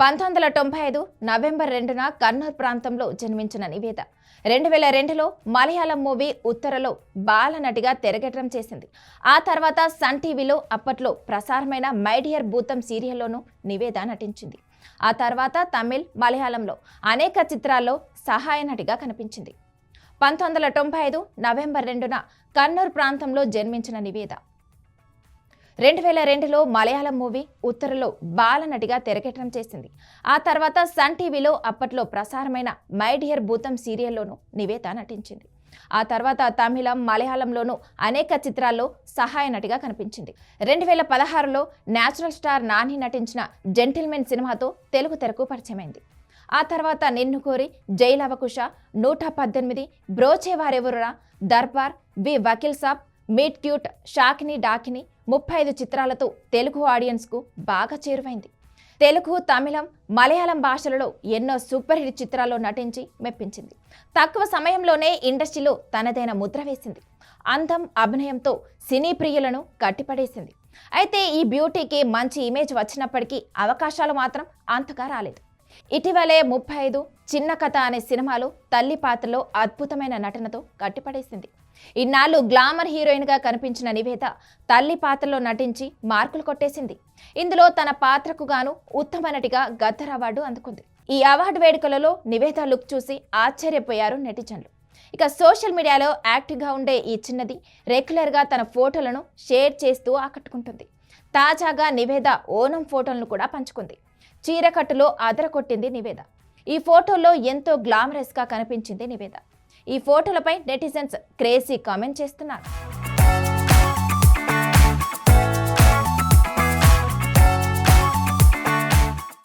పంతొమ్మిది వందల తొంభై ఐదు నవంబర్ రెండున కన్నూర్ ప్రాంతంలో జన్మించిన నివేద. రెండు వేల రెండులో మలయాళం మూవీ ఉత్తరలో బాలనటిగా తెరగెట్టడం చేసింది. ఆ తర్వాత సన్ టీవీలో అప్పట్లో ప్రసారమైన మైడియర్ భూతం సీరియల్లోనూ నివేద నటించింది. ఆ తర్వాత తమిళ్ మలయాళంలో అనేక చిత్రాల్లో సహాయ నటిగా కనిపించింది. పంతొమ్మిది వందల తొంభై ఐదు నవంబర్ రెండున కన్నూర్ ప్రాంతంలో జన్మించిన నివేద. రెండు వేల రెండులో మలయాళం మూవీ ఉత్తరలో బాలనటిగా తెరకెట్టడం చేసింది. ఆ తర్వాత సన్ టీవీలో అప్పట్లో ప్రసారమైన మై డియర్ భూతం సీరియల్లోనూ నివేత నటించింది. ఆ తర్వాత తమిళం మలయాళంలోనూ అనేక చిత్రాల్లో సహాయ నటిగా కనిపించింది. రెండు వేల పదహారులో న్యాచురల్ స్టార్ నాని నటించిన జెంటిల్మెన్ సినిమాతో తెలుగు తెరకు పరిచయమైంది. ఆ తర్వాత నిన్ను కోరి జైలవకుశ నూట పద్దెనిమిది Brochevarevarura Darbar V Vakeel Saab meet cute Shakini Dakini ముప్పై ఐదు చిత్రాలతో తెలుగు ఆడియన్స్కు బాగా చేరువైంది. తెలుగు తమిళం మలయాళం భాషలలో ఎన్నో సూపర్ హిట్ చిత్రాల్లో నటించి మెప్పించింది. తక్కువ సమయంలోనే ఇండస్ట్రీలో తనదైన ముద్ర వేసింది. అందం అభినయంతో సినీ ప్రియులను కట్టిపడేసింది. అయితే ఈ బ్యూటీకి మంచి ఇమేజ్ వచ్చినప్పటికీ అవకాశాలు మాత్రం అంతగా రాలేదు. ఇటీవలే ముప్పై ఐదు చిన్న కథ అనే సినిమాలో తల్లి పాత్రలో అద్భుతమైన నటనతో గట్టిపడేసింది. ఇన్నాళ్ళు గ్లామర్ హీరోయిన్గా కనిపించిన నివేద తల్లి పాత్రలో నటించి మార్కులు కొట్టేసింది. ఇందులో తన పాత్రకు గాను ఉత్తమ నటిగా గద్దర్ అవార్డు అందుకుంది. ఈ అవార్డు వేడుకలలో నివేద లుక్ చూసి ఆశ్చర్యపోయారు నెటిజన్లు. ఇక సోషల్ మీడియాలో యాక్టివ్గా ఉండే ఈ చిన్నది రెగ్యులర్గా తన ఫోటోలను షేర్ చేస్తూ ఆకట్టుకుంటుంది. తాజాగా నివేద ఓనం ఫోటోలను కూడా పంచుకుంది. చీరకట్టులో అదరకొట్టింది నివేద. ఈ ఫోటోలో ఎంతో గ్లామరస్గా కనిపించింది నివేద. ఈ ఫోటోలపై నెటిజన్స్ క్రేజీ కామెంట్ చేస్తున్నారు.